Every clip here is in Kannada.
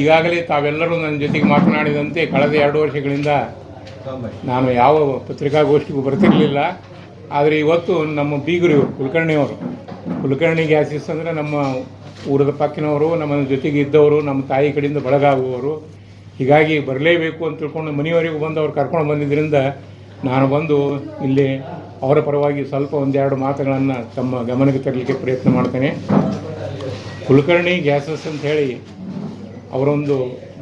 ಈಗಾಗಲೇ ತಾವೆಲ್ಲರೂ ನನ್ನ ಜೊತೆಗೆ ಮಾತನಾಡಿದಂತೆ ಕಳೆದ ಎರಡು ವರ್ಷಗಳಿಂದ ನಾನು ಯಾವ ಪತ್ರಿಕಾಗೋಷ್ಠಿಗೂ ಬರ್ತಿರಲಿಲ್ಲ. ಆದರೆ ಇವತ್ತು ನಮ್ಮ ಬೀಗರು ಇವರು ಕುಲಕರ್ಣಿಯವರು, ಕುಲಕರ್ಣಿ ಗ್ಯಾಸಿಸ್ ಅಂದರೆ ನಮ್ಮ ಊರದ ಪಕ್ಕಿನವರು, ನಮ್ಮ ಜೊತೆಗೆ ಇದ್ದವರು, ನಮ್ಮ ತಾಯಿ ಕಡೆಯಿಂದ ಬಳಗಾಗುವವರು. ಹೀಗಾಗಿ ಬರಲೇಬೇಕು ಅಂತ ತಿಳ್ಕೊಂಡು ಮನೆಯವರೆಗೂ ಬಂದು ಅವ್ರು ಕರ್ಕೊಂಡು ಬಂದಿದ್ದರಿಂದ ನಾನು ಬಂದು ಇಲ್ಲಿ ಅವರ ಪರವಾಗಿ ಸ್ವಲ್ಪ ಒಂದೆರಡು ಮಾತುಗಳನ್ನು ತಮ್ಮ ಗಮನಕ್ಕೆ ತರಲಿಕ್ಕೆ ಪ್ರಯತ್ನ ಮಾಡ್ತೇನೆ. ಕುಲಕರ್ಣಿ ಗ್ಯಾಸಸ್ ಅಂತ ಹೇಳಿ ಅವರೊಂದು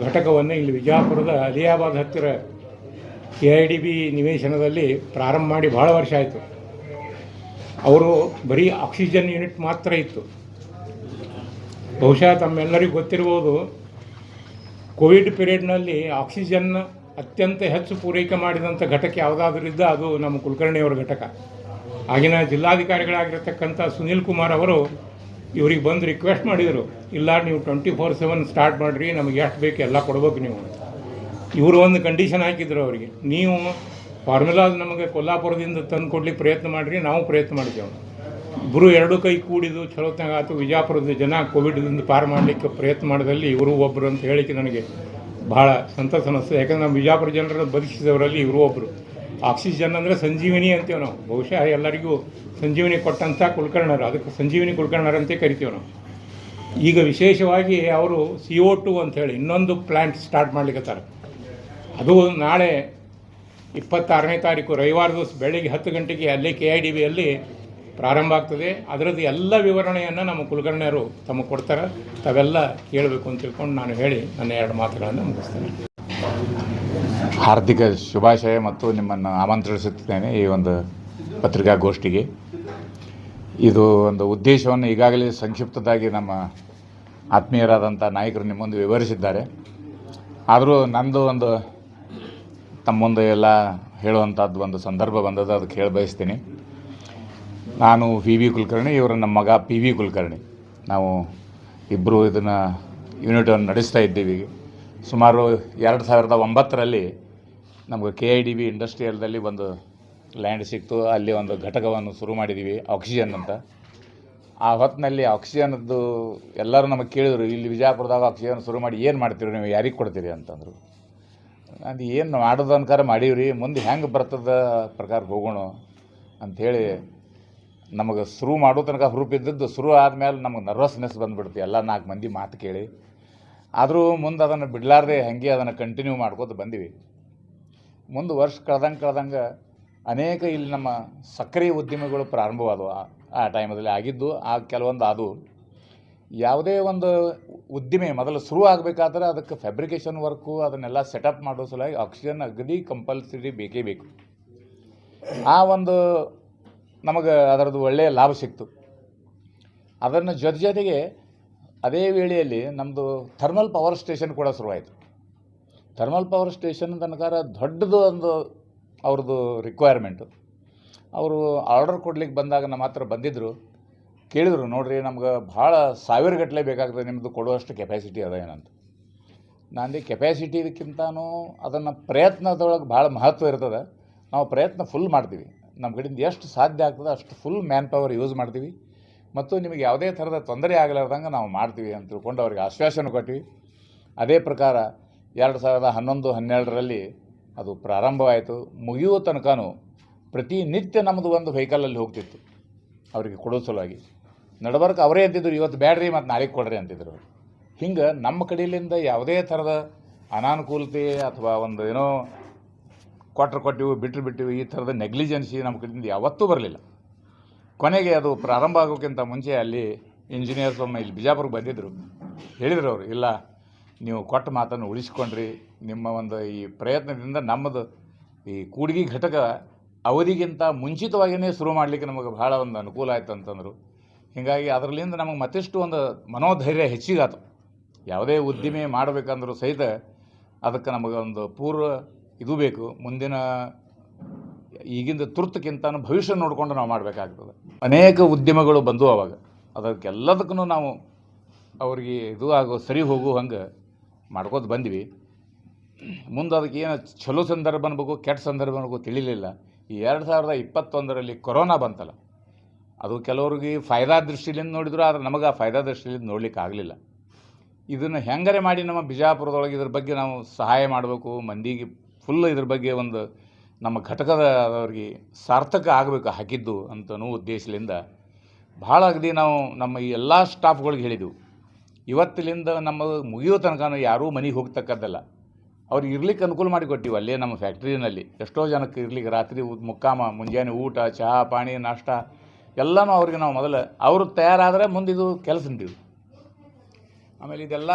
ಘಟಕವನ್ನು ಇಲ್ಲಿ ವಿಜಯಪುರದ ಅಲಿಯಾಬಾದ್ ಹತ್ತಿರ ಕೆ ಐ ಡಿ ಬಿ ನಿವೇಶನದಲ್ಲಿ ಪ್ರಾರಂಭ ಮಾಡಿ ಭಾಳ ವರ್ಷ ಆಯಿತು. ಅವರು ಬರೀ ಆಕ್ಸಿಜನ್ ಯೂನಿಟ್ ಮಾತ್ರ ಇತ್ತು. ಬಹುಶಃ ತಮ್ಮೆಲ್ಲರಿಗೂ ಗೊತ್ತಿರ್ಬೋದು ಕೋವಿಡ್ ಪೀರಿಯಡ್ನಲ್ಲಿ ಆಕ್ಸಿಜನ್ ಅತ್ಯಂತ ಹೆಚ್ಚು ಪೂರೈಕೆ ಮಾಡಿದಂಥ ಘಟಕ ಯಾವುದಾದ್ರೂ ಇದ್ದ ಅದು ನಮ್ಮ ಕುಲಕರ್ಣಿಯವರ ಘಟಕ. ಆಗಿನ ಜಿಲ್ಲಾಧಿಕಾರಿಗಳಾಗಿರ್ತಕ್ಕಂಥ ಸುನೀಲ್ ಕುಮಾರ್ ಅವರು ಇವ್ರಿಗೆ ಬಂದು ರಿಕ್ವೆಸ್ಟ್ ಮಾಡಿದರು, ಇಲ್ಲ, ನೀವು ಟ್ವೆಂಟಿ ಫೋರ್ ಸೆವೆನ್ ಸ್ಟಾರ್ಟ್ ಮಾಡಿರಿ, ನಮಗೆ ಎಷ್ಟು ಬೇಕು ಎಲ್ಲ ಕೊಡ್ಬೇಕು ನೀವು. ಇವರು ಒಂದು ಕಂಡೀಷನ್ ಹಾಕಿದ್ರು ಅವರಿಗೆ. ನೀವು ಫಾರ್ಮುಲಾ ನಮಗೆ ಕೊಲ್ಲಾಪುರದಿಂದ ತಂದು ಕೊಡ್ಲಿಕ್ಕೆ ಪ್ರಯತ್ನ ಮಾಡಿರಿ, ನಾವು ಪ್ರಯತ್ನ ಮಾಡಿದ್ದೇವೆ ಇಬ್ಬರು ಎರಡು ಕೈ ಕೂಡಿದು ಚಲೋತ್ನಾಗ ಆಯಿತು. ವಿಜಯಪುರದ ಜನ ಕೋವಿಡ್ದಿಂದ ಪಾರು ಮಾಡಲಿಕ್ಕೆ ಪ್ರಯತ್ನ ಮಾಡಿದಲ್ಲಿ ಇವರು ಒಬ್ಬರು ಅಂತ ಹೇಳಿಕೆ ನನಗೆ ಭಾಳ ಸಂತಸ ಅನಿಸ್ತದೆ. ಯಾಕಂದ್ರೆ ನಮ್ಮ ವಿಜಯಪುರ ಜನರನ್ನು ಬದುಕಿಸಿದವರಲ್ಲಿ ಇವರು ಒಬ್ಬರು ಆಕ್ಸಿಜನ್ ಅಂದರೆ ಸಂಜೀವಿನಿ ಅಂತೀವಿ ನಾವು. ಬಹುಶಃ ಎಲ್ಲರಿಗೂ ಸಂಜೀವಿನಿ ಕೊಟ್ಟಂಥ ಕುಲಕರ್ಣರು, ಅದಕ್ಕೆ ಸಂಜೀವಿನಿ ಕುಲಕರ್ಣರು ಅಂತ ಕರಿತೀವಿ ನಾವು. ಈಗ ವಿಶೇಷವಾಗಿ ಅವರು ಸಿ ಒ ಟು ಅಂಥೇಳಿ ಇನ್ನೊಂದು ಪ್ಲ್ಯಾಂಟ್ ಸ್ಟಾರ್ಟ್ ಮಾಡ್ಲಿಕ್ಕತ್ತಾರೆ ಅದು ನಾಳೆ ಇಪ್ಪತ್ತಾರನೇ ತಾರೀಕು ರವಿವಾರ ದಿವಸ ಬೆಳಿಗ್ಗೆ ಹತ್ತು ಗಂಟೆಗೆ ಅಲ್ಲಿ ಕೆ ಐ ಡಿ ಬಿಯಲ್ಲಿ ಪ್ರಾರಂಭ ಆಗ್ತದೆ. ಅದರದ್ದು ಎಲ್ಲ ವಿವರಣೆಯನ್ನು ನಮ್ಮ ಕುಲಕರ್ಣಿಯರು ತಮಗೆ ಕೊಡ್ತಾರೆ. ತಾವೆಲ್ಲ ಕೇಳಬೇಕು ಅಂತ ತಿಳ್ಕೊಂಡು ನಾನು ಹೇಳಿ ನನ್ನ ಎರಡು ಮಾತುಗಳನ್ನು ಮುಗಿಸ್ತೇನೆ. ಹಾರ್ದಿಕ ಶುಭಾಶಯ ಮತ್ತು ನಿಮ್ಮನ್ನು ಆಮಂತ್ರಿಸುತ್ತಿದ್ದೇನೆ ಈ ಒಂದು ಪತ್ರಿಕಾಗೋಷ್ಠಿಗೆ. ಇದು ಒಂದು ಉದ್ದೇಶವನ್ನು ಈಗಾಗಲೇ ಸಂಕ್ಷಿಪ್ತದಾಗಿ ನಮ್ಮ ಆತ್ಮೀಯರಾದಂಥ ನಾಯಕರು ನಿಮ್ಮೊಂದು ವಿವರಿಸಿದ್ದಾರೆ. ಆದರೂ ನಂದು ಒಂದು, ತಮ್ಮೊಂದು ಮುಂದೆ ಎಲ್ಲ ಹೇಳುವಂಥದ್ದು ಒಂದು ಸಂದರ್ಭ ಬಂದದ್ದು ಅದಕ್ಕೆ ಹೇಳಿ ಬಯಸ್ತೀನಿ. ನಾನು ಪಿ ವಿ ಕುಲಕರ್ಣಿ, ಇವರು ನಮ್ಮ ಮಗ ಪಿ ವಿ ಕುಲಕರ್ಣಿ. ನಾವು ಇಬ್ಬರು ಇದನ್ನು ಯೂನಿಟನ್ನು ನಡೆಸ್ತಾ ಇದ್ದೀವಿ. ಸುಮಾರು ಎರಡು ಸಾವಿರದ ಒಂಬತ್ತರಲ್ಲಿ ನಮಗೆ ಕೆ ಐ ಡಿ ಬಿ ಇಂಡಸ್ಟ್ರಿಯಲ್ದಲ್ಲಿ ಒಂದು ಲ್ಯಾಂಡ್ ಸಿಕ್ತು. ಅಲ್ಲಿ ಒಂದು ಘಟಕವನ್ನು ಶುರು ಮಾಡಿದ್ದೀವಿ ಆಕ್ಸಿಜನ್ ಅಂತ. ಆ ಹೊತ್ತಿನಲ್ಲಿ ಆಕ್ಸಿಜನ್ದು ಎಲ್ಲರೂ ನಮಗೆ ಕೇಳಿದರು, ಇಲ್ಲಿ ವಿಜಯಪುರದಾಗ ಆಕ್ಸಿಜನ್ ಶುರು ಮಾಡಿ ಏನು ಮಾಡ್ತೀರಿ ನೀವು, ಯಾರಿಗೆ ಕೊಡ್ತೀರಿ ಅಂತಂದರು. ಅದು ಏನು ಮಾಡೋದು ಅನ್ಕಾರ ಮಾಡೀವ್ರಿ, ಮುಂದೆ ಹೆಂಗೆ ಬರ್ತದ ಪ್ರಕಾರ ಹೋಗೋಣ ಅಂಥೇಳಿ ನಮಗೆ ಶುರು ಮಾಡೋ ತನಕ ಹುರುಪ್ ಇದ್ದದ್ದು ಶುರು ಆದಮೇಲೆ ನಮಗೆ ನರ್ವಸ್ನೆಸ್ ಬಂದುಬಿಡ್ತು. ಎಲ್ಲ ನಾಲ್ಕು ಮಂದಿ ಮಾತು ಕೇಳಿ. ಆದರೂ ಮುಂದೆ ಅದನ್ನು ಬಿಡಲಾರ್ದೆ ಹಾಗೆ ಅದನ್ನು ಕಂಟಿನ್ಯೂ ಮಾಡ್ಕೋತ ಬಂದಿವಿ. ಮುಂದೆ ವರ್ಷ ಕಳೆದಂಗೆ ಕಳೆದಂಗೆ ಅನೇಕ ಇಲ್ಲಿ ನಮ್ಮ ಸಕ್ಕರೆ ಉದ್ಯಮಗಳು ಪ್ರಾರಂಭವಾದವು ಆ- ಟೈಮಲ್ಲಿ ಆಗಿದ್ದು, ಆ ಕೆಲವೊಂದು ಅದು ಯಾವುದೇ ಒಂದು ಉದ್ದಿಮೆ ಮೊದಲು ಶುರು ಆಗಬೇಕಾದ್ರೆ ಅದಕ್ಕೆ ಫ್ಯಾಬ್ರಿಕೇಷನ್ ವರ್ಕು ಅದನ್ನೆಲ್ಲ ಸೆಟಪ್ ಮಾಡೋ ಸಲುವಾಗಿ ಆಕ್ಸಿಜನ್ ಅಗದಿ ಕಂಪಲ್ಸರಿ ಬೇಕೇ ಬೇಕು. ಆ ಒಂದು ನಮಗೆ ಅದರದ್ದು ಒಳ್ಳೆಯ ಲಾಭ ಸಿಕ್ತು. ಅದನ್ನು ಜೊತೆ ಜೊತೆಗೆ ಅದೇ ವೇಳೆಯಲ್ಲಿ ನಮ್ಮದು ಥರ್ಮಲ್ ಪವರ್ ಸ್ಟೇಷನ್ ಕೂಡ ಶುರುವಾಯಿತು. ಥರ್ಮಲ್ ಪವರ್ ಸ್ಟೇಷನ್ ತನಕ ದೊಡ್ಡದು ಒಂದು ಅವ್ರದ್ದು ರಿಕ್ವೈರ್ಮೆಂಟು ಅವರು ಆರ್ಡರ್ ಕೊಡ್ಲಿಕ್ಕೆ ಬಂದಾಗ ನಮ್ಮ ಹತ್ರ ಬಂದಿದ್ದರು ಕೇಳಿದರು, ನೋಡಿರಿ, ನಮ್ಗೆ ಭಾಳ ಸಾವಿರ ಗಟ್ಟಲೆ ಬೇಕಾಗ್ತದೆ ನಿಮ್ಮದು ಕೊಡುವಷ್ಟು ಕೆಪ್ಯಾಸಿಟಿ ಅದ ಏನಂತ. ನಾನು ಕೆಪಾಸಿಟಿ ಇದಕ್ಕಿಂತನೂ ಅದನ್ನು ಪ್ರಯತ್ನದೊಳಗೆ ಭಾಳ ಮಹತ್ವ ಇರ್ತದೆ. ನಾವು ಪ್ರಯತ್ನ ಫುಲ್ ಮಾಡ್ತೀವಿ. ನಮ್ಮ ಕಡೆಯಿಂದ ಎಷ್ಟು ಸಾಧ್ಯ ಆಗ್ತದೆ ಅಷ್ಟು ಫುಲ್ ಮ್ಯಾನ್ ಪವರ್ ಯೂಸ್ ಮಾಡ್ತೀವಿ. ಮತ್ತು ನಿಮಗೆ ಯಾವುದೇ ಥರದ ತೊಂದರೆ ಆಗಲಾರ್ದಂಗೆ ನಾವು ಮಾಡ್ತೀವಿ ಅಂತ ತಿಳ್ಕೊಂಡು ಅವ್ರಿಗೆ ಆಶ್ವಾಸನೆ ಕೊಟ್ಟಿವಿ ಅದೇ ಪ್ರಕಾರ ಎರಡು ಸಾವಿರದ ಹನ್ನೊಂದು, ಹನ್ನೆರಡರಲ್ಲಿ ಅದು ಪ್ರಾರಂಭವಾಯಿತು. ಮುಗಿಯುವ ತನಕನೂ ಪ್ರತಿನಿತ್ಯ ನಮ್ಮದು ಒಂದು ವೆಹಿಕಲಲ್ಲಿ ಹೋಗ್ತಿತ್ತು. ಅವರಿಗೆ ಕೊಡೋ ಸಲುವಾಗಿ. ನಡಬರ್ಕ ಅವರೇ ಅಂತಿದ್ರು, ಇವತ್ತು ಬ್ಯಾಡ್ರಿ, ಮತ್ತು ನಾಳೆಗೆ ಕೊಡ್ರಿ ಅಂತಿದ್ರು ಹಿಂಗೆ ನಮ್ಮ ಕಡೆಯಿಂದ ಯಾವುದೇ ಥರದ ಅನಾನುಕೂಲತೆ ಅಥವಾ ಒಂದು ಏನೋ ಕೊಟ್ರು ಕೊಟ್ಟಿವು ಬಿಟ್ಟರು ಬಿಟ್ಟಿವು, ಈ ಥರದ ನೆಗ್ಲಿಜೆನ್ಸಿ ನಮ್ಮ ಕಡೆಯಿಂದ ಯಾವತ್ತೂ ಬರಲಿಲ್ಲ. ಕೊನೆಗೆ ಅದು ಪ್ರಾರಂಭ ಆಗೋಕ್ಕಿಂತ ಮುಂಚೆ ಅಲ್ಲಿ ಇಂಜಿನಿಯರ್ಸ್ ಒಮ್ಮೆ ಇಲ್ಲಿ ಬಿಜಾಪುರಕ್ಕೆ ಬಂದಿದ್ದರು ಹೇಳಿದರು ಅವರು, ಇಲ್ಲ ನೀವು ಕೊಟ್ಟ ಮಾತನ್ನು ಉಳಿಸ್ಕೊಂಡ್ರಿ. ನಿಮ್ಮ ಒಂದು ಈ ಪ್ರಯತ್ನದಿಂದ ನಮ್ಮದು ಈ ಕೂಡ್ಗಿ ಘಟಕ ಅವಧಿಗಿಂತ ಮುಂಚಿತವಾಗಿಯೇ ಶುರು ಮಾಡಲಿಕ್ಕೆ ನಮಗೆ ಭಾಳ ಒಂದು ಅನುಕೂಲ ಆಯ್ತು ಅಂತಂದರು. ಹೀಗಾಗಿ ಅದರಲ್ಲಿಂದ ನಮಗೆ ಮತ್ತಿಷ್ಟು ಒಂದು ಮನೋಧೈರ್ಯ ಹೆಚ್ಚಿಗಾತು. ಯಾವುದೇ ಉದ್ದಿಮೆ ಮಾಡಬೇಕಂದ್ರೂ ಸಹಿತ ಅದಕ್ಕೆ ನಮಗೆ ಒಂದು ಪೂರ್ವ ಇದು ಬೇಕು. ಮುಂದಿನ ಈಗಿಂದ ತುರ್ತಕ್ಕಿಂತ ಭವಿಷ್ಯ ನೋಡಿಕೊಂಡು ನಾವು ಮಾಡಬೇಕಾಗ್ತದೆ. ಅನೇಕ ಉದ್ಯಮಗಳು ಬಂದವು ಅವಾಗ. ಅದಕ್ಕೆಲ್ಲದಕ್ಕೂ ನಾವು ಅವ್ರಿಗೆ ಇದು ಆಗೋ ಸರಿ ಹೋಗೋ ಹಂಗೆ ಮಾಡ್ಕೋತ ಬಂದ್ವಿ. ಮುಂದೆ ಅದಕ್ಕೆ ಏನು ಚಲೋ ಸಂದರ್ಭ ಅನ್ಬೇಕು, ಕೆಟ್ಟ ಸಂದರ್ಭ ಅನ್ಬೇಕು ತಿಳಿಲಿಲ್ಲ. ಈ ಎರಡು ಸಾವಿರದ ಇಪ್ಪತ್ತೊಂದರಲ್ಲಿ ಕೊರೋನಾ ಬಂತಲ್ಲ, ಅದು ಕೆಲವ್ರಿಗೆ ಫಾಯ್ದಾ ದೃಷ್ಟಿಲಿಂದ ನೋಡಿದ್ರು, ಆದರೆ ನಮಗೆ ಆ ಫಾಯ್ದಾ ದೃಷ್ಟಿಲಿಂದ ನೋಡ್ಲಿಕ್ಕೆ ಆಗಲಿಲ್ಲ. ಇದನ್ನು ಹೆಂಗರೆ ಮಾಡಿ ನಮ್ಮ ಬಿಜಾಪುರದೊಳಗೆ ಇದ್ರ ಬಗ್ಗೆ ನಾವು ಸಹಾಯ ಮಾಡಬೇಕು, ಮಂದಿಗೆ ಫುಲ್ ಇದ್ರ ಬಗ್ಗೆ ಒಂದು ನಮ್ಮ ಘಟಕದ ಅವ್ರಿಗೆ ಸಾರ್ಥಕ ಆಗಬೇಕು, ಹಾಕಿದ್ದು ಅಂತನೂ ಉದ್ದೇಶದಿಂದ ಭಾಳ ಅಗದಿ ನಾವು ನಮ್ಮ ಈ ಎಲ್ಲ ಸ್ಟಾಫ್ಗಳಿಗೆ ಹೇಳಿದೆವು. ಇವತ್ತಿಲಿಂದ ನಮ್ಮ ಮುಗಿಯೋ ತನಕ ಯಾರೂ ಮನೆಗೆ ಹೋಗ್ತಕ್ಕದ್ದಲ್ಲ. ಅವ್ರಿಗೆ ಇರ್ಲಿಕ್ಕೆ ಅನುಕೂಲ ಮಾಡಿ ಕೊಟ್ಟಿವಿ ಅಲ್ಲೇ ನಮ್ಮ ಫ್ಯಾಕ್ಟ್ರಿನಲ್ಲಿ. ಎಷ್ಟೋ ಜನಕ್ಕೆ ಇರ್ಲಿಕ್ಕೆ ರಾತ್ರಿ ಮುಕ್ಕಾಮ, ಮುಂಜಾನೆ ಊಟ, ಚಹಾ, ಪಾಣಿ, ನಾಷ್ಟ, ಎಲ್ಲನೂ ಅವ್ರಿಗೆ ನಾವು ಮೊದಲು, ಅವರು ತಯಾರಾದರೆ ಇದು ಕೆಲಸ ನಿಂತೀವಿ ಆಮೇಲೆ ಇದೆಲ್ಲ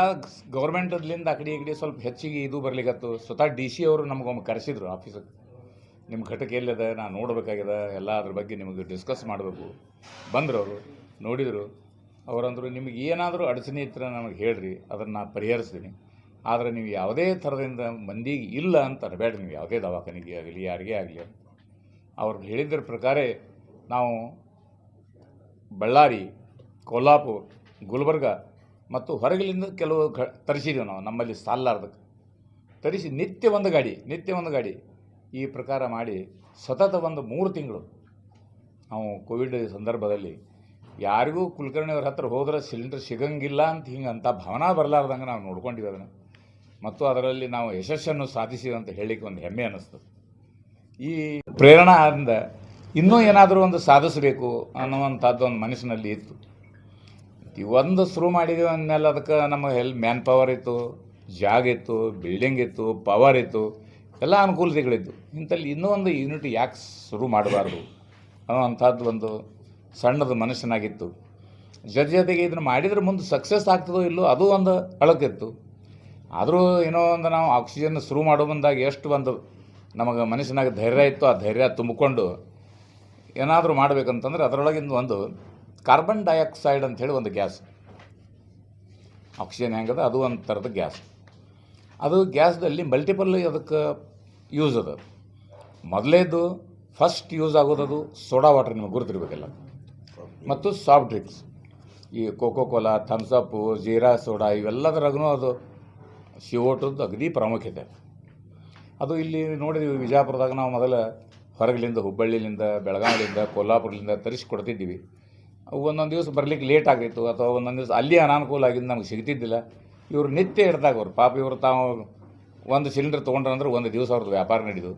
ಗೌರ್ಮೆಂಟದ್ಲಿಂದ ಆ ಕಡೆ ಈ ಸ್ವಲ್ಪ ಹೆಚ್ಚಿಗೆ ಇದು ಬರ್ಲಿಕ್ಕತ್ತು ಸ್ವತಃ ಡಿ ಸಿ ಅವರು ನಮಗೊಮ್ಮೆ ಕರೆಸಿದ್ರು ಆಫೀಸಿಗೆ. ನಿಮ್ಮ ಘಟಕ ಎಲ್ಲಿದೆ, ನಾನು ನೋಡಬೇಕಾಗಿದೆ, ಎಲ್ಲ ಅದ್ರ ಬಗ್ಗೆ ನಿಮಗೆ ಡಿಸ್ಕಸ್ ಮಾಡಬೇಕು. ಬಂದರು ಅವರು, ನೋಡಿದರು. ಅವರಂದರು, ನಿಮಗೆ ಏನಾದರೂ ಅಡಚಣೆ ಇದ್ರೆ ನಮಗೆ ಹೇಳ್ರಿ, ಅದನ್ನು ನಾ ಪರಿಹರಿಸ್ತೀನಿ. ಆದರೆ ನೀವು ಯಾವುದೇ ಥರದಿಂದ ಮಂದಿಗೆ ಇಲ್ಲ ಅಂತ ಅನ್ಬೇಡ್ರಿ ನೀವು ಯಾವುದೇ ದವಾಖಾನೆಗೆ ಆಗಲಿ, ಯಾರಿಗೇ ಆಗಲಿ ಅವ್ರು ಹೇಳಿದ್ರ ಪ್ರಕಾರ ನಾವು ಬಳ್ಳಾರಿ ಕೊಲ್ಹಾಪುರ ಗುಲ್ಬರ್ಗ ಮತ್ತು ಹೊರಗಿಲಿಂದ ಕೆಲವು ಘ ತರಿಸಿದ್ದೀವಿ ನಾವು, ನಮ್ಮಲ್ಲಿ ಸಾಲಾರ್ದಕ್ಕೆ ತರಿಸಿ ನಿತ್ಯ ಒಂದು ಗಾಡಿ, ನಿತ್ಯ ಒಂದು ಗಾಡಿ ಈ ಪ್ರಕಾರ ಮಾಡಿ ಸತತ ಒಂದು ಮೂರು ತಿಂಗಳು ನಾವು ಕೋವಿಡ್ ಸಂದರ್ಭದಲ್ಲಿ ಯಾರಿಗೂ ಕುಲಕರ್ಣಿಯವ್ರ ಹತ್ರ ಹೋದ್ರೆ ಸಿಲಿಂಡರ್ ಸಿಗಂಗಿಲ್ಲ ಅಂತ ಹಿಂಗೆ ಅಂತ ಭಾವನಾ ಬರಲಾರ್ದಂಗೆ ನಾವು ನೋಡ್ಕೊಂಡಿವಿ ಅದನ್ನು. ಮತ್ತು ಅದರಲ್ಲಿ ನಾವು ಯಶಸ್ಸನ್ನು ಸಾಧಿಸಿದಂತ ಹೇಳಲಿಕ್ಕೆ ಒಂದು ಹೆಮ್ಮೆ ಅನ್ನಿಸ್ತದೆ. ಈ ಪ್ರೇರಣಾ ಅಂದ ಇನ್ನೂ ಏನಾದರೂ ಒಂದು ಸಾಧಿಸಬೇಕು ಅನ್ನುವಂಥದ್ದು ಒಂದು ಮನಸ್ಸಿನಲ್ಲಿ ಇತ್ತು. ಒಂದು ಶುರು ಮಾಡಿದೀವಿ ಅಂದಮೇಲೆ ಅದಕ್ಕೆ ನಮಗೆ ಹೆಲ್ ಮ್ಯಾನ್ ಪವರ್ ಇತ್ತು, ಜಾಗ ಇತ್ತು ಬಿಲ್ಡಿಂಗ್ ಇತ್ತು ಪವರ್ ಇತ್ತು, ಎಲ್ಲ ಅನುಕೂಲತೆಗಳಿದ್ದು ಇಂಥಲ್ಲಿ ಇನ್ನೂ ಒಂದು ಯೂನಿಟ್ ಯಾಕೆ ಶುರು ಮಾಡಬಾರ್ದು ಅನ್ನೋವಂಥದ್ದು ಒಂದು ಸಣ್ಣದು ಮನಸ್ಸಿನಾಗಿತ್ತು ಜೊತೆ ಜೊತೆಗೆ ಇದನ್ನು ಮಾಡಿದ್ರೆ ಮುಂದೆ ಸಕ್ಸಸ್ ಆಗ್ತದೋ ಇಲ್ಲೋ ಅದು ಒಂದು ಅಳಕಿತ್ತು ಆದರೂ ಏನೋ ಒಂದು ನಾವು ಆಕ್ಸಿಜನ್ ಶುರು ಮಾಡೋ ಬಂದಾಗ ಎಷ್ಟು ಒಂದು ನಮಗೆ ಮನಸ್ಸಿನಾಗ ಧೈರ್ಯ ಇತ್ತು ಆ ಧೈರ್ಯ ತುಂಬಿಕೊಂಡು ಏನಾದರೂ ಮಾಡಬೇಕಂತಂದ್ರೆ ಅದರೊಳಗಿಂದ ಒಂದು ಕಾರ್ಬನ್ ಡೈಆಕ್ಸೈಡ್ ಅಂಥೇಳಿ ಒಂದು ಗ್ಯಾಸ್. ಆಕ್ಸಿಜನ್ ಹೆಂಗದ? ಅದು ಒಂದು ಥರದ ಗ್ಯಾಸ್. ಅದು ಗ್ಯಾಸ್ದಲ್ಲಿ ಮಲ್ಟಿಪಲ್ ಅದಕ್ಕೆ ಯೂಸ್ ಅದ. ಮೊದಲೇದು ಫಸ್ಟ್ ಯೂಸ್ ಆಗೋದದು ಸೋಡಾ ವಾಟರ್ ನಿಮಗೆ ಗುರುತಿರ್ಬೇಕಲ್ಲ. ಮತ್ತು ಸಾಫ್ಟ್ ಡ್ರಿಂಕ್ಸ್ ಈ Coca Cola Thums Up jeera, soda ಇವೆಲ್ಲದರಾಗೂ ಅದು ಶಿವೋಟದ್ದು ಅಗದಿ ಪ್ರಾಮುಖ್ಯತೆ. ಅದು ಇಲ್ಲಿ ನೋಡಿದ್ವಿ ವಿಜಯಪುರದಾಗ ನಾವು ಮೊದಲ ಹೊರಗಲಿಂದ, ಹುಬ್ಬಳ್ಳಿಲಿಂದ, ಬೆಳಗಾವಿಲಿಂದ ಕೋಲಾಪುರ್ಲಿಂದ ತರಿಸ್ಕೊಡ್ತಿದ್ದೀವಿ. ಒಂದೊಂದು ದಿವಸ ಬರ್ಲಿಕ್ಕೆ ಲೇಟ್ ಆಗಿತ್ತು ಅಥವಾ ಒಂದೊಂದು ದಿವಸ ಅಲ್ಲಿ ಅನಾನುಕೂಲ ಆಗಿದ್ದು ನಮ್ಗೆ ಸಿಗ್ತಿದ್ದಿಲ್ಲ. ಇವರು ನಿತ್ಯ ಹಿಡ್ದಾಗ ಅವ್ರು, ಪಾಪ ಇವರು ತಾವು ಒಂದು ಸಿಲಿಂಡರ್ ತೊಗೊಂಡ್ರಂದ್ರೆ ಒಂದು ದಿವಸ ಅವ್ರದ್ದು ವ್ಯಾಪಾರ ನಡೀತು.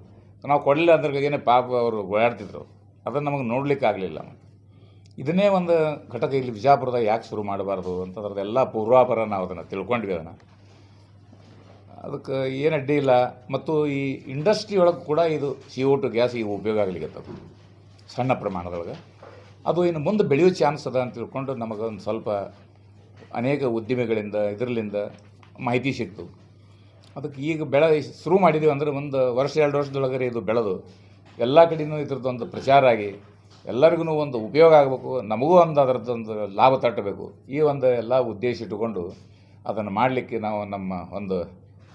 ನಾವು ಕೊಡಲಿಲ್ಲ ಅದ್ರಾಗೇನೆ ಪಾಪ ಅವರು ಓಡಾಡ್ತಿದ್ರು. ಅದನ್ನು ನಮಗೆ ನೋಡ್ಲಿಕ್ಕೆ ಆಗಲಿಲ್ಲ ಇದನ್ನೇ ಒಂದು ಘಟಕ ಇಲ್ಲಿ ವಿಜಾಪುರದಾಗ ಯಾಕೆ ಶುರು ಮಾಡಬಾರ್ದು ಅಂತದ್ರದ್ದೆಲ್ಲ ಪೂರ್ವಾಪರ ನಾವು ಅದನ್ನು ತಿಳ್ಕೊಂಡ್ವಿ ಅದನ್ನು. ಅದಕ್ಕೆ ಏನು ಅಡ್ಡಿ ಇಲ್ಲ. ಮತ್ತು ಈ ಇಂಡಸ್ಟ್ರಿ ಒಳಗೆ ಕೂಡ ಇದು ಸಿ ಓ ಟು ಗ್ಯಾಸ್ ಈಗ ಉಪಯೋಗ ಆಗ್ಲಿಕ್ಕತ್ತದು ಸಣ್ಣ ಪ್ರಮಾಣದೊಳಗೆ. ಅದು ಇನ್ನು ಮುಂದೆ ಬೆಳೆಯೋ ಚಾನ್ಸ್ ಅದ ಅಂತ ತಿಳ್ಕೊಂಡು ನಮಗೊಂದು ಸ್ವಲ್ಪ ಅನೇಕ ಉದ್ದಿಮೆಗಳಿಂದ, ಇದರಲ್ಲಿಂದ ಮಾಹಿತಿ ಸಿಕ್ತು. ಅದಕ್ಕೆ ಈಗ ಬೆಳೆ ಶುರು ಮಾಡಿದ್ದೀವಿ ಅಂದರೆ ಒಂದು ವರ್ಷ ಎರಡು ವರ್ಷದೊಳಗರೆ ಇದು ಬೆಳೆದು, ಎಲ್ಲ ಕಡೆಯೂ ಇದ್ರದ್ದು ಒಂದು ಪ್ರಚಾರ ಆಗಿ ಎಲ್ಲರಿಗೂ ಒಂದು ಉಪಯೋಗ ಆಗಬೇಕು, ನಮಗೂ ಒಂದು ಅದರದ್ದೊಂದು ಲಾಭ ತಟ್ಟಬೇಕು. ಈ ಒಂದು ಎಲ್ಲ ಉದ್ದೇಶ ಇಟ್ಟುಕೊಂಡು ಅದನ್ನು ಮಾಡಲಿಕ್ಕೆ ನಾವು ನಮ್ಮ ಒಂದು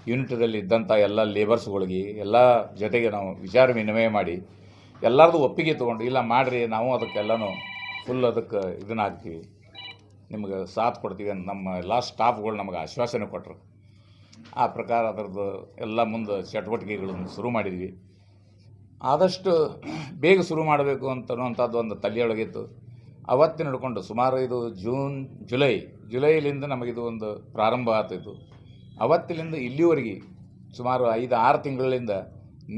ಯೂನಿಟ್ದಲ್ಲಿ ಇದ್ದಂಥ ಎಲ್ಲ ಲೇಬರ್ಸ್ಗಳಿಗೆ ಎಲ್ಲ ಜೊತೆಗೆ ನಾವು ವಿಚಾರ ವಿನಿಮಯ ಮಾಡಿ ಎಲ್ಲರದು ಒಪ್ಪಿಗೆ ತೊಗೊಂಡು, ಇಲ್ಲ ಮಾಡಿರಿ, ನಾವು ಅದಕ್ಕೆಲ್ಲನೂ ಫುಲ್ ಅದಕ್ಕೆ ಇದನ್ನ ಹಾಕ್ತೀವಿ. ನಿಮಗೆ ಸಾಥ್ ಕೊಡ್ತೀವಿ ಅಂತ ನಮ್ಮ ಎಲ್ಲ ಸ್ಟಾಫ್ಗಳು ನಮಗೆ ಆಶ್ವಾಸನೆ ಕೊಟ್ಟರು ಆ ಪ್ರಕಾರ ಅದರದ್ದು ಎಲ್ಲ ಮುಂದೆ ಚಟುವಟಿಕೆಗಳನ್ನು ಶುರು ಮಾಡಿದ್ವಿ. ಆದಷ್ಟು ಬೇಗ ಶುರು ಮಾಡಬೇಕು ಅಂತನ್ನುವಂಥದ್ದು ಒಂದು ತಲೆಯೊಳಗಿತ್ತು. ಅವತ್ತಿನ ಹಿಡ್ಕೊಂಡು ಸುಮಾರು ಇದು ಜೂನ್, ಜುಲೈ, ಜುಲೈಲಿಂದ ನಮಗಿದು ಒಂದು ಪ್ರಾರಂಭ ಆಗ್ತಿತ್ತು. ಅವತ್ತಿನಿಂದ ಇಲ್ಲಿವರೆಗೆ ಸುಮಾರು ಐದು, ಆರು ತಿಂಗಳಿಂದ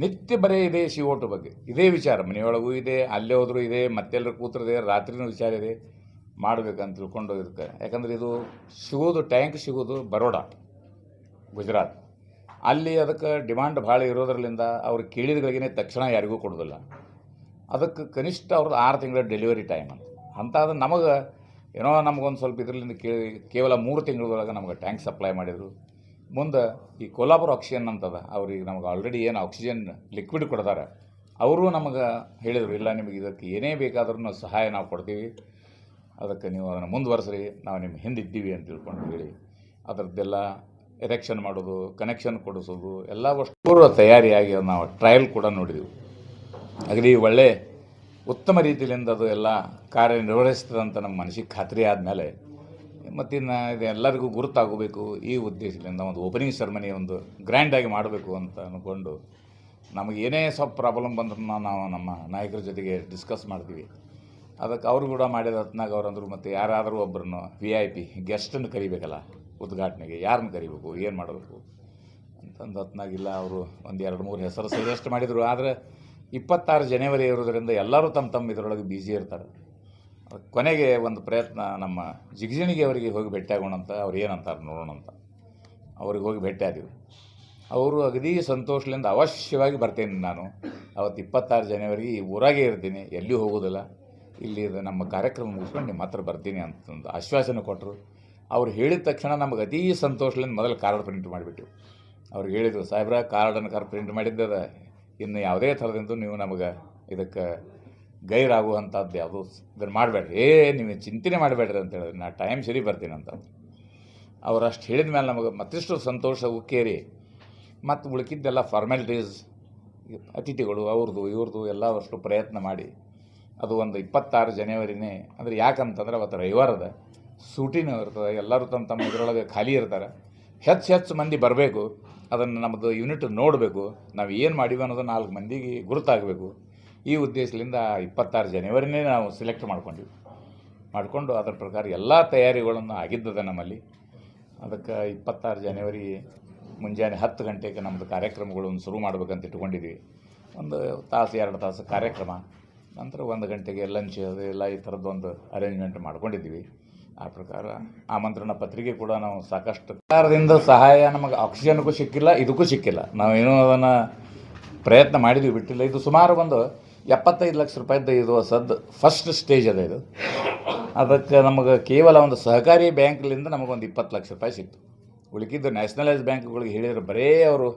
ನಿತ್ಯ ಬರೇ ಇದೆ ಶಿವೋಟು ಬಗ್ಗೆ, ಇದೇ ವಿಚಾರ. ಮನೆಯೊಳಗೂ ಇದೆ, ಅಲ್ಲೇ ಹೋದರೂ ಇದೆ ಮತ್ತೆಲ್ಲರೂ ಕೂತ್ರದೆ, ರಾತ್ರಿನೂ ವಿಚಾರ ಇದೆ, ಮಾಡಬೇಕಂತ ತಿಳ್ಕೊಂಡು ಇದಕ್ಕೆ ಯಾಕಂದರೆ ಇದು ಸಿಗೋದು ಟ್ಯಾಂಕ್ ಸಿಗೋದು ಬರೋಡ, ಗುಜರಾತ್. ಅಲ್ಲಿ ಅದಕ್ಕೆ ಡಿಮಾಂಡ್ ಭಾಳ ಇರೋದ್ರಲ್ಲಿಂದ ಅವ್ರು ಕೇಳಿದಗಳಿಗೇ ತಕ್ಷಣ ಯಾರಿಗೂ ಕೊಡೋದಿಲ್ಲ. ಅದಕ್ಕೆ ಕನಿಷ್ಠ ಅವ್ರದ್ದು ಆರು ತಿಂಗಳ ಡೆಲಿವರಿ ಟೈಮ್ ಅಂತ. ಅಂಥದ್ದು ನಮಗೆ ಏನೋ ನಮಗೊಂದು ಸ್ವಲ್ಪ ಇದರಲ್ಲಿಂದ ಕೇಳಿ, ಕೇವಲ ಮೂರು ತಿಂಗಳೊಳಗೆ ನಮಗೆ ಟ್ಯಾಂಕ್ ಸಪ್ಲೈ ಮಾಡಿದರು. ಮುಂದೆ ಈ ಕೋಲಾಪುರ ಆಕ್ಸಿಜನ್ ಅಂತದ, ಅವ್ರಿಗೆ ನಮಗೆ ಆಲ್ರೆಡಿ ಏನು ಆಕ್ಸಿಜನ್ ಲಿಕ್ವಿಡ್ ಕೊಡ್ತಾರೆ. ಅವರು ನಮಗೆ ಹೇಳಿದರು, ಇಲ್ಲ ನಿಮಗೆ ಇದಕ್ಕೆ ಏನೇ ಬೇಕಾದ್ರೂ ಸಹಾಯ ನಾವು ಕೊಡ್ತೀವಿ. ಅದಕ್ಕೆ ನೀವು ಅದನ್ನು ಮುಂದುವರೆಸ್ರಿ, ನಾವು ನಿಮ್ಮ ಹಿಂದಿದ್ದೀವಿ ಅಂತ ತಿಳ್ಕೊಂಡು ಹೇಳಿ. ಅದರದ್ದೆಲ್ಲ ಎರೆಕ್ಷನ್ ಮಾಡೋದು ಕನೆಕ್ಷನ್ ಕೊಡಿಸೋದು, ಎಲ್ಲ ಅಷ್ಟು ಪೂರ್ವ ತಯಾರಿಯಾಗಿ ನಾವು ಟ್ರಯಲ್ ಕೂಡ ನೋಡಿದೆವು. ಅಗದಿ ಒಳ್ಳೆ ಉತ್ತಮ ರೀತಿಯಿಂದ ಅದು ಎಲ್ಲ ಕಾರ್ಯನಿರ್ವಹಿಸ್ತದಂತ ನಮ್ಮ ಮನಸ್ಸಿಗೆ ಖಾತ್ರಿ ಆದಮೇಲೆ ಮತ್ತಿನ್ನು ಇದು ಎಲ್ಲರಿಗೂ ಗುರುತಾಗಬೇಕು ಈ ಉದ್ದೇಶದಿಂದ ಒಂದು ಓಪನಿಂಗ್ ಸೆರೆಮನಿ ಒಂದು ಗ್ರ್ಯಾಂಡಾಗಿ ಮಾಡಬೇಕು ಅಂತ ಅಂದ್ಕೊಂಡು ನಮಗೆ ಏನೇ ಸ್ವಲ್ಪ ಪ್ರಾಬ್ಲಮ್ ಬಂದ್ರೂ ನಾವು ನಮ್ಮ ನಾಯಕರ ಜೊತೆಗೆ ಡಿಸ್ಕಸ್ ಮಾಡ್ತೀವಿ. ಅದಕ್ಕೆ ಅವರು ಕೂಡ ಮಾಡಿದ ಹೊತ್ನಾಗ ಅವ್ರಂದ್ರು ಮತ್ತು ಯಾರಾದರೂ ಒಬ್ಬರನ್ನು ವಿ ಐ ಪಿ ಗೆಸ್ಟನ್ನು ಕರಿಬೇಕಲ್ಲ. ಉದ್ಘಾಟನೆಗೆ ಯಾರನ್ನ ಕರಿಬೇಕು? ಏನು ಮಾಡಬೇಕು? ಅಂತಂದು ಹೊತ್ನಾಗಿಲ್ಲ. ಅವರು ಒಂದು ಎರಡು ಮೂರು ಹೆಸರು ಸಜೆಸ್ಟ್ ಮಾಡಿದರು. ಆದರೆ ಇಪ್ಪತ್ತಾರು ಜನವರಿ ಇರೋದರಿಂದ ಎಲ್ಲರೂ ತಮ್ಮ ತಮ್ಮ ಇದರೊಳಗೆ ಬ್ಯುಸಿ ಇರ್ತಾರೆ. ಕೊನೆಗೆ ಒಂದು ಪ್ರಯತ್ನ ನಮ್ಮ ಜಿಗಜಿಣಿಗೆ ಅವರಿಗೆ ಹೋಗಿ ಭೇಟಿಯಾಗೋಣ ಅಂತ ಅವ್ರು ಏನಂತಾರೆ ನೋಡೋಣ ಅಂತ. ಅವ್ರಿಗೆ ಹೋಗಿ ಭೇಟಿಯಾದೀವಿ ಅವರು ಅಗದಿ ಸಂತೋಷದಿಂದ ಅವಶ್ಯವಾಗಿ ಬರ್ತೇನೆ ನಾನು. ಅವತ್ತು ಇಪ್ಪತ್ತಾರು ಜನವರಿ ಊರಾಗೆ ಇರ್ತೀನಿ. ಎಲ್ಲಿಯೂ ಹೋಗೋದಿಲ್ಲ. ಇಲ್ಲಿ ನಮ್ಮ ಕಾರ್ಯಕ್ರಮ ಮುಗಿಸ್ಕೊಂಡು ನಿಮ್ಮ ಹತ್ರ ಬರ್ತೀನಿ ಅಂತಂದು ಆಶ್ವಾಸನೆ ಕೊಟ್ಟರು ಅವ್ರು ಹೇಳಿದ ತಕ್ಷಣ ನಮಗೆ ಅತೀ ಸಂತೋಷದಿಂದ ಮೊದಲು ಕಾರ್ಡ್ ಪ್ರಿಂಟ್ ಮಾಡಿಬಿಟ್ಟು ಅವ್ರಿಗೆ ಹೇಳಿದರು, ಸಾಹೇಬ್ರ ಕಾರ್ಡನ್ನು ಕಾರ್ ಪ್ರಿಂಟ್ ಮಾಡಿದ್ದದ. ಇನ್ನು ಯಾವುದೇ ಥರದಿಂದ ನೀವು ನಮಗೆ ಇದಕ್ಕೆ ಗೈರಾಗುವಂಥದ್ದು ಯಾವುದು ಇದನ್ನು ಮಾಡಬೇಡ್ರಿ. ಏ, ನೀವು ಚಿಂತನೆ ಮಾಡಬೇಡ್ರಿ ಅಂತ ಹೇಳಿದ್ರೆ. ನಾ ಟೈಮ್ ಸರಿ ಬರ್ತೀನಿ ಅಂತ. ಅವ್ರು ಅಷ್ಟು ಹೇಳಿದ ಮೇಲೆ ನಮಗೆ ಮತ್ತಿಷ್ಟು ಸಂತೋಷ ಉಕ್ಕೇರಿ. ಮತ್ತು ಉಳ್ಕಿದ್ದೆಲ್ಲ ಫಾರ್ಮ್ಯಾಲಿಟೀಸ್ ಅತಿಥಿಗಳು ಅವ್ರದ್ದು ಇವ್ರದ್ದು ಎಲ್ಲ ಅಷ್ಟು ಪ್ರಯತ್ನ ಮಾಡಿ. ಅದು ಒಂದು ಇಪ್ಪತ್ತಾರು ಜನವರಿನೇ ಅಂದರೆ ಯಾಕಂತಂದ್ರೆ ಅವತ್ತು ರವಿವಾರದ ಸೂಟಿನೂ ಇರ್ತದೆ, ಎಲ್ಲರೂ ತಮ್ಮ ತಮ್ಮ ಇದರೊಳಗೆ ಖಾಲಿ ಇರ್ತಾರೆ. ಹೆಚ್ಚು ಹೆಚ್ಚು ಮಂದಿ ಬರಬೇಕು, ಅದನ್ನು ನಮ್ಮದು ಯೂನಿಟ್ ನೋಡಬೇಕು, ನಾವು ಏನು ಮಾಡಿವೆ ಅನ್ನೋದು ನಾಲ್ಕು ಮಂದಿಗೆ ಗುರುತಾಗಬೇಕು. ಈ ಉದ್ದೇಶದಿಂದ ಇಪ್ಪತ್ತಾರು ಜನವರಿನೇ ನಾವು ಸೆಲೆಕ್ಟ್ ಮಾಡ್ಕೊಂಡ್ವಿ. ಮಾಡಿಕೊಂಡು ಅದರ ಪ್ರಕಾರ ಎಲ್ಲ ತಯಾರಿಗಳನ್ನು ಆಗಿದ್ದದ ನಮ್ಮಲ್ಲಿ. ಅದಕ್ಕೆ ಇಪ್ಪತ್ತಾರು ಜನವರಿ ಮುಂಜಾನೆ ಹತ್ತು ಗಂಟೆಗೆ ನಮ್ಮದು ಕಾರ್ಯಕ್ರಮಗಳನ್ನು ಶುರು ಮಾಡ್ಬೇಕಂತ ಇಟ್ಕೊಂಡಿದ್ವಿ. ಒಂದು ತಾಸು, ಎರಡು ತಾಸು ಕಾರ್ಯಕ್ರಮ. ನಂತರ ಒಂದು ಗಂಟೆಗೆ ಲಂಚ್ ಅದೆಲ್ಲ ಈ ಥರದ್ದೊಂದು ಅರೇಂಜ್ಮೆಂಟ್ ಮಾಡ್ಕೊಂಡಿದ್ವಿ. ಆ ಪ್ರಕಾರ ಆಮಂತ್ರಣ ಪತ್ರಿಕೆ ಕೂಡ ನಾವು ಸಾಕಷ್ಟು ಸರ್ಕಾರದಿಂದ ಸಹಾಯ ನಮಗೆ ಆಕ್ಸಿಜನ್ಗೂ ಸಿಕ್ಕಿಲ್ಲ, ಇದಕ್ಕೂ ಸಿಕ್ಕಿಲ್ಲ. ನಾವೇನೋ ಅದನ್ನು ಪ್ರಯತ್ನ ಮಾಡಿದ್ವಿ, ಬಿಟ್ಟಿಲ್ಲ. ಇದು ಸುಮಾರು ಒಂದು ಎಪ್ಪತ್ತೈದು ಲಕ್ಷ ರೂಪಾಯಿದ್ದು ಇದು ಸದ್ದು ಫಸ್ಟ್ ಸ್ಟೇಜ್ ಅದ ಇದು. ಅದಕ್ಕೆ ನಮಗೆ ಕೇವಲ ಒಂದು ಸಹಕಾರಿ ಬ್ಯಾಂಕ್ಲಿಂದ ನಮಗೊಂದು ಇಪ್ಪತ್ತು ಲಕ್ಷ ರೂಪಾಯಿ ಸಿಕ್ತು. ಉಳಿಕಿದ್ದು ನ್ಯಾಷನಲೈಸ್ ಬ್ಯಾಂಕ್ಗಳಿಗೆ ಹೇಳಿದ್ರೆ, ಬರೇ ಅವರು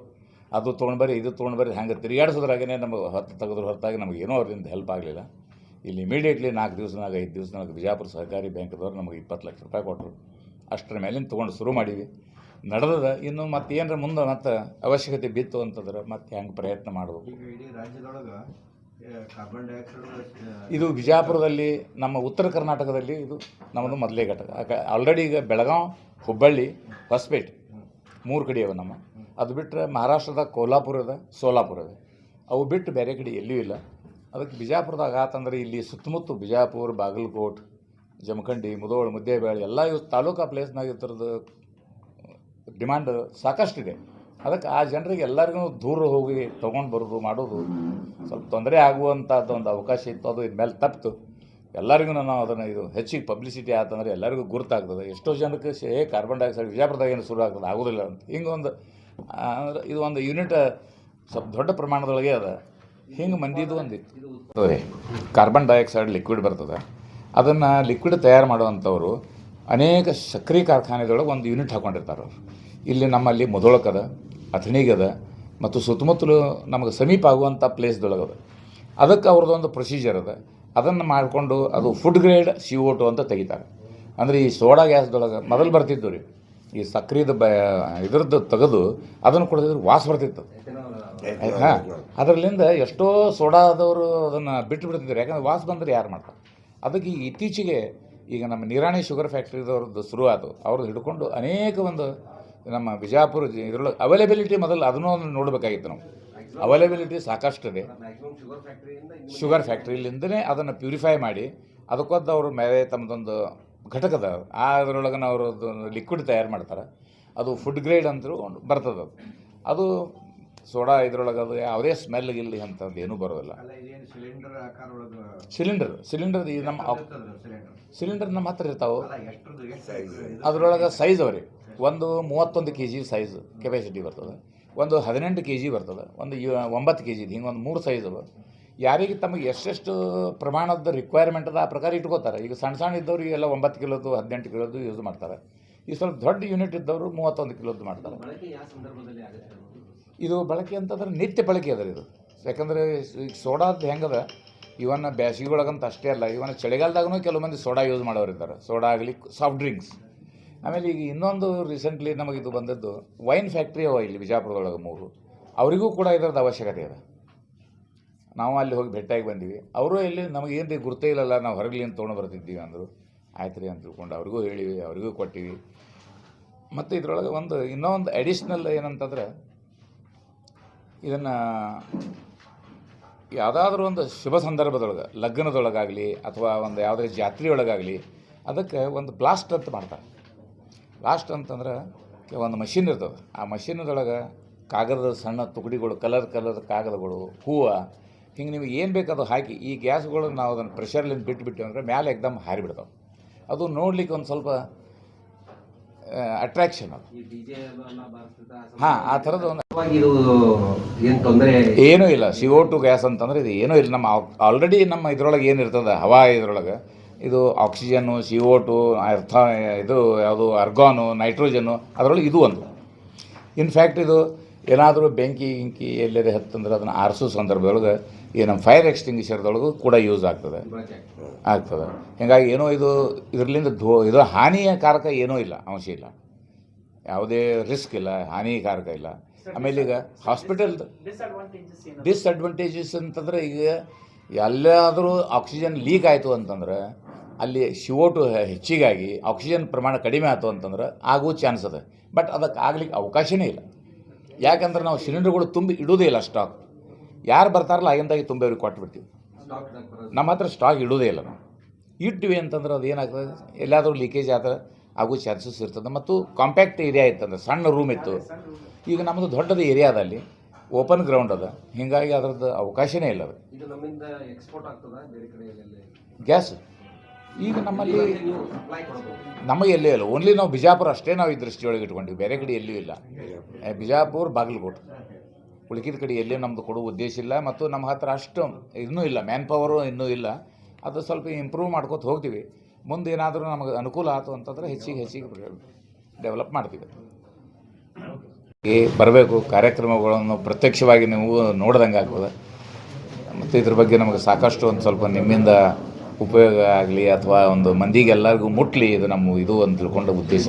ಅದು ತೊಗೊಂಡು ಬರೀ ಇದು ತೊಗೊಂಡು ಬರೀ ಹಂಗೆ ತಿರುಗಾಡಿಸೋದ್ರಾಗೇ ನಮಗೆ ಹೊತ್ತು ತೆಗೆದ್ರ ಹೊರತಾಗಿ ನಮಗೆ ಏನೂ ಅವರಿಂದ ಹೆಲ್ಪ್ ಆಗಲಿಲ್ಲ. ಇಲ್ಲಿ ಇಮಿಡಿಯೇಟ್ಲಿ ನಾಲ್ಕು ದಿವಸನಾಗ ಐದು ದಿವಸನಾಗ ಬಿಜಾಪುರ ಸಹಕಾರಿ ಬ್ಯಾಂಕ್ದವ್ರು ನಮಗೆ ಇಪ್ಪತ್ತು ಲಕ್ಷ ರೂಪಾಯಿ ಕೊಟ್ಟರು ಅಷ್ಟರ ಮೇಲಿಂದ ತೊಗೊಂಡು ಶುರು ಮಾಡೀವಿ. ನಡೆದದ. ಇನ್ನು ಮತ್ತೆ ಏನರ ಮುಂದೆ ಮತ್ತೆ ಅವಶ್ಯಕತೆ ಬಿತ್ತು ಅಂತಂದ್ರೆ ಮತ್ತೆ ಹೆಂಗೆ ಪ್ರಯತ್ನ ಮಾಡಬೇಕು. ಇದು ಬಿಜಾಪುರದಲ್ಲಿ ನಮ್ಮ ಉತ್ತರ ಕರ್ನಾಟಕದಲ್ಲಿ ಇದು ನಮ್ಮದು ಮೊದಲೇ ಘಟಕ. ಆಲ್ರೆಡಿ ಈಗ ಬೆಳಗಾವಿ ಹುಬ್ಬಳ್ಳಿ ಹೊಸಪೇಟೆ ಮೂರು ಕಡೆ ಅವ ನಮ್ಮ. ಅದು ಬಿಟ್ಟರೆ ಮಹಾರಾಷ್ಟ್ರದ ಕೋಲ್ಹಾಪುರದ ಸೋಲಾಪುರದ ಅವು. ಬಿಟ್ಟು ಬೇರೆ ಕಡೆ ಎಲ್ಲೂ ಇಲ್ಲ. ಅದಕ್ಕೆ ಬಿಜಾಪುರದಾಗ ಆತಂದ್ರೆ ಇಲ್ಲಿ ಸುತ್ತಮುತ್ತ ಬಿಜಾಪುರ, ಬಾಗಲಕೋಟ್, ಜಮಖಂಡಿ ಮುದೋಳ್ ಮುದ್ದೇಬೇಳೆ ಎಲ್ಲ ಇವು ತಾಲೂಕಾ ಪ್ಲೇಸ್ನಾಗ ಈ ಡಿಮ್ಯಾಂಡ್ ಸಾಕಷ್ಟು ಸಾಕಷ್ಟಿದೆ. ಅದಕ್ಕೆ ಆ ಜನರಿಗೆ ಎಲ್ಲರಿಗೂ ದೂರ ಹೋಗಿ ತೊಗೊಂಡು ಬರೋದು ಮಾಡೋದು ಸ್ವಲ್ಪ ತೊಂದರೆ ಆಗುವಂಥದ್ದು ಒಂದು ಅವಕಾಶ ಇತ್ತು. ಅದು ಇದ್ಮೇಲೆ ತಪ್ಪಿತು ಎಲ್ಲರಿಗೂ ನಾವು ಅದನ್ನು ಇದು ಹೆಚ್ಚಿಗೆ ಪಬ್ಲಿಸಿಟಿ ಆತಂದರೆ ಎಲ್ಲರಿಗೂ ಗುರುತಾಗ್ತದೆ. ಎಷ್ಟೋ ಜನಕ್ಕೆ ಸೇ ಕಾರ್ಬನ್ ಡೈಆಕ್ಸೈಡ್ ವಿಜಯಪುರದಾಗ ಏನು ಶುರು ಆಗ್ತದೆ, ಆಗೋದಿಲ್ಲ ಅಂತ. ಹಿಂಗೆ ಒಂದು ಅಂದ್ರೆ ಇದು ಒಂದು ಯೂನಿಟ್ ಸ್ವಲ್ಪ ದೊಡ್ಡ ಪ್ರಮಾಣದೊಳಗೆ ಅದ. ಹಿಂಗೆ ಮಂದಿದು ಒಂದಿತ್ತು ರೀ ಕಾರ್ಬನ್ ಡೈಆಕ್ಸೈಡ್ ಲಿಕ್ವಿಡ್ ಬರ್ತದೆ. ಅದನ್ನು ಲಿಕ್ವಿಡ್ ತಯಾರು ಮಾಡುವಂಥವ್ರು ಅನೇಕ ಸಕ್ರೆ ಕಾರ್ಖಾನೆದೊಳಗೆ ಒಂದು ಯೂನಿಟ್ ಹಾಕೊಂಡಿರ್ತಾರೆ ಅವರು. ಇಲ್ಲಿ ನಮ್ಮಲ್ಲಿ ಮುದೊಳಕದ ಅಥಣಿಗದ ಮತ್ತು ಸುತ್ತಮುತ್ತಲು ನಮಗೆ ಸಮೀಪ ಆಗುವಂಥ ಪ್ಲೇಸ್ದೊಳಗದ ಅದಕ್ಕೆ ಅವ್ರದ್ದೊಂದು ಪ್ರೊಸೀಜರ್ ಅದ. ಅದನ್ನು ಮಾಡಿಕೊಂಡು ಅದು food grade C O two ಅಂತ ತೆಗಿತಾರೆ. ಅಂದರೆ ಈ ಸೋಡಾ ಗ್ಯಾಸ್ದೊಳಗೆ ಮೊದಲು ಬರ್ತಿದ್ದು ರೀ. ಈ ಸಕ್ರಿದ ಬ ಇದ್ರದ್ದು ತೆಗೆದು ಅದನ್ನು ಕುಡಿದ್ರೆ ವಾಸ ಬರ್ತಿತ್ತು. ಹಾಂ. ಅದರಲ್ಲಿಂದ ಎಷ್ಟೋ ಸೋಡಾದವರು ಅದನ್ನು ಬಿಟ್ಟು ಬಿಡ್ತಿದ್ದಾರೆ. ಯಾಕಂದ್ರೆ ವಾಸ ಬಂದರೆ ಯಾರು ಮಾಡ್ತಾರೆ? ಅದಕ್ಕೆ ಈಗ ಇತ್ತೀಚೆಗೆ ಈಗ ನಮ್ಮ ನಿರಾಣಿ ಶುಗರ್ ಫ್ಯಾಕ್ಟ್ರಿದವ್ರದ್ದು ಶುರು ಆದವು ಅವ್ರದ್ದು ಹಿಡ್ಕೊಂಡು ಅನೇಕ ಒಂದು ನಮ್ಮ ಬಿಜಾಪುರ ಇದರೊಳಗೆ ಅವೈಲೇಬಿಲಿಟಿ ಮೊದಲು ಅದನ್ನು ಒಂದು ನೋಡಬೇಕಾಗಿತ್ತು ನಾವು. ಅವೈಲೇಬಿಲಿಟಿ ಸಾಕಷ್ಟು ಇದೆ ಶುಗರ್ ಫ್ಯಾಕ್ಟ್ರಿಲಿಂದನೇ ಅದನ್ನು ಪ್ಯೂರಿಫೈ ಮಾಡಿ ಅದಕ್ಕೊಂದು ಅವರು ಮೇಲೆ ತಮ್ಮದೊಂದು ಘಟಕದ, ಆ ಅದರೊಳಗೆ ಅವರು ಲಿಕ್ವಿಡ್ ತಯಾರು ಮಾಡ್ತಾರೆ. ಅದು ಫುಡ್ ಗ್ರೇಡ್ ಅಂತೂ ಬರ್ತದೆ ಅದು ಸೋಡಾ ಇದ್ರೊಳಗೆ ಅದು ಯಾವುದೇ ಸ್ಮೆಲ್ ಗಿಲ್ಲಿ ಅಂತಂದು ಏನೂ ಬರೋದಿಲ್ಲ. ಸಿಲಿಂಡರ್ ಸಿಲಿಂಡರ್ ಸಿಲಿಂಡರ್ ಈ ನಮ್ಮ ಸಿಲಿಂಡರ್ ಸಿಲಿಂಡರ್ ನಮ್ಮ ಹತ್ರ ಇರ್ತಾವೆ. ಅದರೊಳಗೆ ಸೈಜ್ ಅವ್ರಿ. ಒಂದು ಮೂವತ್ತೊಂದು ಕೆ ಜಿ ಸೈಜ್ ಕೆಪಾಸಿಟಿ ಬರ್ತದೆ. ಒಂದು ಹದಿನೆಂಟು ಕೆ ಜಿ ಬರ್ತದೆ. ಒಂದು ಒಂಬತ್ತು ಕೆ ಜಿದು ಹಿಂಗೆ ಒಂದು ಮೂರು ಸೈಜ್ ಅವ. ಯಾರಿಗೆ ತಮಗೆ ಎಷ್ಟೆಷ್ಟು ಪ್ರಮಾಣದ ರಿಕ್ವೈರ್ಮೆಂಟ್ ಅದ ಆ ಪ್ರಕಾರ ಇಟ್ಕೋತಾರೆ. ಈಗ ಸಣ್ಣ ಸಣ್ಣ ಇದ್ದವ್ರಿಗೆ ಎಲ್ಲ ಒಂಬತ್ತು ಕಿಲೋದು ಹದಿನೆಂಟು ಕಿಲೋದು ಯೂಸ್ ಮಾಡ್ತಾರೆ. ಈ ಸ್ವಲ್ಪ ದೊಡ್ಡ ಯೂನಿಟ್ ಇದ್ದವರು ಮೂವತ್ತೊಂದು ಕಿಲೋದು ಮಾಡ್ತಾರೆ. ಇದು ಬಳಕೆ ಅಂತಂದ್ರೆ ನಿತ್ಯ ಬಳಕೆ ಅದ ಇದು. ಯಾಕಂದರೆ ಈಗ ಸೋಡಾದ ಹೆಂಗದ? ಇವನ್ನ ಬ್ಯಾಸಿಗೆ ಅಷ್ಟೇ ಅಲ್ಲ, ಇವನ್ನ ಚಳಿಗಾಲದಾಗೂ ಕೆಲವು ಮಂದಿ ಸೋಡಾ ಯೂಸ್ ಮಾಡೋರು ಇದ್ದಾರೆ. ಸೋಡಾ ಆಗಲಿ ಸಾಫ್ಟ್ ಡ್ರಿಂಕ್ಸ್ ಆಮೇಲೆ ಈಗ ಇನ್ನೊಂದು ರೀಸೆಂಟ್ಲಿ ನಮಗೆ ಇದು ಬಂದದ್ದು ವೈನ್ ಫ್ಯಾಕ್ಟ್ರಿ ಅವ ಇಲ್ಲಿ ಬಿಜಾಪುರದೊಳಗೆ ಮೂರು. ಅವರಿಗೂ ಕೂಡ ಇದರದ್ದು ಅವಶ್ಯಕತೆ ಇದೆ ನಾವು ಅಲ್ಲಿ ಹೋಗಿ ಭೇಟಿಯಾಗಿ ಬಂದೀವಿ. ಅವರು ಇಲ್ಲಿ ನಮಗೆ ಏನು ಗುರ್ತೇ ಇಲ್ಲಲ್ಲ, ನಾವು ಹೊರಗಲಿಂದ ತೊಗೊಂಡು ಬರ್ತಿದ್ದೀವಿ ಅಂದರು. ಆಯ್ತು ರೀ ಅಂತ ತಿಳ್ಕೊಂಡು ಅವ್ರಿಗೂ ಹೇಳಿವಿ, ಅವರಿಗೂ ಕೊಟ್ಟಿವಿ. ಮತ್ತು ಇದರೊಳಗೆ ಒಂದು ಇನ್ನೊಂದು ಅಡಿಷ್ನಲ್ ಏನಂತಂದ್ರೆ ಇದನ್ನು ಯಾವುದಾದ್ರೂ ಒಂದು ಶುಭ ಸಂದರ್ಭದೊಳಗೆ, ಲಗ್ನದೊಳಗಾಗಲಿ ಅಥವಾ ಒಂದು ಯಾವುದೇ ಜಾತ್ರೆ ಒಳಗಾಗಲಿ ಅದಕ್ಕೆ ಒಂದು ಬ್ಲಾಸ್ಟ್ ಅಂತ ಮಾಡ್ತಾರೆ. ಬ್ಲಾಸ್ಟ್ ಅಂತಂದ್ರೆ ಒಂದು ಮಷಿನ್ ಇರ್ತದೆ. ಆ ಮಷಿನ್ದೊಳಗೆ ಕಾಗದದ ಸಣ್ಣ ತುಕಡಿಗಳು, ಕಲರ್ ಕಲರ್ ಕಾಗದಗಳು, ಹೂವು, ಹಿಂಗೆ ನಿಮಗೆ ಏನು ಬೇಕದು ಹಾಕಿ, ಈ ಗ್ಯಾಸ್ಗಳು ನಾವು ಅದನ್ನು ಪ್ರೆಷರ್ಲಿಂದ ಬಿಟ್ಟುಬಿಟ್ಟು ಅಂದರೆ ಮ್ಯಾಲೆ ಎಕ್ದಮ್ ಹಾರಿಬಿಡ್ತಾವೆ ಅದು ನೋಡ್ಲಿಕ್ಕೆ ಒಂದು ಸ್ವಲ್ಪ ಅಟ್ರಾಕ್ಷನ್ ಅದು. ಹಾ ಆ ಥರದ ಒಂದು ಏನೂ ಇಲ್ಲ ಸಿ ಓ ಟು ಗ್ಯಾಸ್ ಅಂತಂದ್ರೆ ಇದು ಏನೂ ಇಲ್ಲ ನಮ್ಮ ಆಲ್ರೆಡಿ ನಮ್ಮ ಇದ್ರೊಳಗೆ ಏನಿರ್ತದೆ ಹವಾ ಇದ್ರೊಳಗೆ. ಇದು ಆಕ್ಸಿಜನ್ನು ಸಿ ಓ ಟು ಅರ್ಥ ಇದು ಯಾವುದು ಅರ್ಗಾನು ನೈಟ್ರೋಜನ್ನು ಅದರೊಳಗೆ ಇದು ಒಂದು. ಇನ್ಫ್ಯಾಕ್ಟ್ ಇದು ಏನಾದರೂ ಬೆಂಕಿ ಗಿಂಕಿ ಎಲ್ಲೇ ಹತ್ತಂದ್ರೆ ಅದನ್ನು ಆರಿಸೋ ಸಂದರ್ಭದೊಳಗೆ ಈ ನಮ್ಮ ಫೈರ್ ಎಕ್ಸ್ಟಿಂಗ್ವಿಷರ್ದೊಳಗೂ ಕೂಡ ಯೂಸ್ ಆಗ್ತದೆ. ಆಗ್ತದೆ. ಹೀಗಾಗಿ ಏನೋ ಇದು ಇದರಿಂದ ಧೋ, ಇದು ಹಾನಿಕಾರಕ ಏನೂ ಇಲ್ಲ ಅಂಶ ಇಲ್ಲ. ಯಾವುದೇ ರಿಸ್ಕ್ ಇಲ್ಲ ಹಾನಿಕಾರಕ ಇಲ್ಲ. ಆಮೇಲೆ ಈಗ ಹಾಸ್ಪಿಟಲ್ದು ಡಿಸ್ಅಡ್ವಾಂಟೇಜಸ್ ಅಂತಂದ್ರೆ ಈಗ ಎಲ್ಲಾದರೂ ಆಕ್ಸಿಜನ್ ಲೀಕ್ ಆಯಿತು ಅಂತಂದ್ರೆ ಅಲ್ಲಿ ಶಿವೋಟು ಹೆಚ್ಚಿಗಾಗಿ ಆಕ್ಸಿಜನ್ ಪ್ರಮಾಣ ಕಡಿಮೆ ಆಯಿತು ಅಂತಂದ್ರೆ ಆಗೋ ಚಾನ್ಸ್ ಅದ. ಬಟ್ ಅದಕ್ಕೆ ಆಗ್ಲಿಕ್ಕೆ ಅವಕಾಶನೇ ಇಲ್ಲ. ಯಾಕಂದ್ರೆ ನಾವು ಸಿಲಿಂಡರ್ಗಳು ತುಂಬಿ ಇಡೋದೇ ಇಲ್ಲ ಸ್ಟಾಕ್ ಯಾರು ಬರ್ತಾರಲ್ಲ ಆಗಿಂದಾಗಿ ತುಂಬಿ ಅವ್ರಿಗೆ ಕೊಟ್ಬಿಡ್ತೀವಿ ಬಿಡ್ತೀವಿ. ನಮ್ಮ ಹತ್ರ ಸ್ಟಾಕ್ ಇಡೋದೇ ಇಲ್ಲ ನಾವು. ಇಟ್ವಿ ಅಂತಂದ್ರೆ ಅದು ಏನಾಗ್ತದೆ? ಎಲ್ಲಾದರೂ ಲೀಕೇಜ್ ಆದ್ರೆ ಆಗೋ ಚಾನ್ಸಸ್ ಇರ್ತದೆ. ಮತ್ತು ಕಾಂಪ್ಯಾಕ್ಟ್ ಏರಿಯಾ ಇತ್ತಂದ್ರೆ ಸಣ್ಣ ರೂಮ್ ಇತ್ತು. ಈಗ ನಮ್ಮದು ದೊಡ್ಡದು ಏರಿಯಾದಲ್ಲಿ ಓಪನ್ ಗ್ರೌಂಡ್ ಅದ. ಹೀಗಾಗಿ ಅದರದ್ದು ಅವಕಾಶನೇ ಇಲ್ಲ ಅದು. ಗ್ಯಾಸ್ ಈಗ ನಮ್ಮಲ್ಲಿ ನಮ್ಮ ಎಲ್ಲೇ ನಮಗೆ ಎಲ್ಲೂ ಇಲ್ಲ. ಓನ್ಲಿ ನಾವು ಬಿಜಾಪುರ ಅಷ್ಟೇ ನಾವು ಈ ದೃಷ್ಟಿಯೊಳಗೆ ಇಟ್ಕೊಂಡಿವಿ. ಬೇರೆ ಕಡೆ ಎಲ್ಲೂ ಇಲ್ಲ. ಬಿಜಾಪುರ. ಬಾಗಲಕೋಟೆ. ಉಳಿಕಿದ ಕಡೆ ಎಲ್ಲೂ ನಮ್ಮದು ಕೊಡೋ ಉದ್ದೇಶ ಇಲ್ಲ ಮತ್ತು ನಮ್ಮ ಹತ್ರ ಅಷ್ಟು ಇನ್ನೂ ಇಲ್ಲ. ಮ್ಯಾನ್ ಪವರು ಇನ್ನೂ ಇಲ್ಲ. ಅದು ಸ್ವಲ್ಪ ಇಂಪ್ರೂವ್ ಮಾಡ್ಕೋತ ಹೋಗ್ತೀವಿ. ಮುಂದೆ ಏನಾದರೂ ನಮಗೆ ಅನುಕೂಲ ಆಯಿತು ಅಂತಂದ್ರೆ ಹೆಚ್ಚಿಗೆ ಹೆಚ್ಚಿಗೆ ಡೆವಲಪ್ ಮಾಡ್ತೀವಿ. ಈ ಬರಬೇಕು. ಕಾರ್ಯಕ್ರಮಗಳನ್ನು ಪ್ರತ್ಯಕ್ಷವಾಗಿ ನೀವು ನೋಡ್ದಂಗೆ ಆಗ್ಬೋದು. ಮತ್ತು ಇದ್ರ ಬಗ್ಗೆ ನಮಗೆ ಸಾಕಷ್ಟು ಒಂದು ಸ್ವಲ್ಪ ನಿಮ್ಮಿಂದ ಉಪಯೋಗ ಆಗಲಿ ಅಥವಾ ಒಂದು ಮಂದಿಗೆ ಎಲ್ಲರಿಗೂ ಮುಟ್ಲಿ ಇದು ನಮ್ಮ ಇದು ಅಂತ ತಿಳ್ಕೊಂಡ ಉದ್ದೇಶ.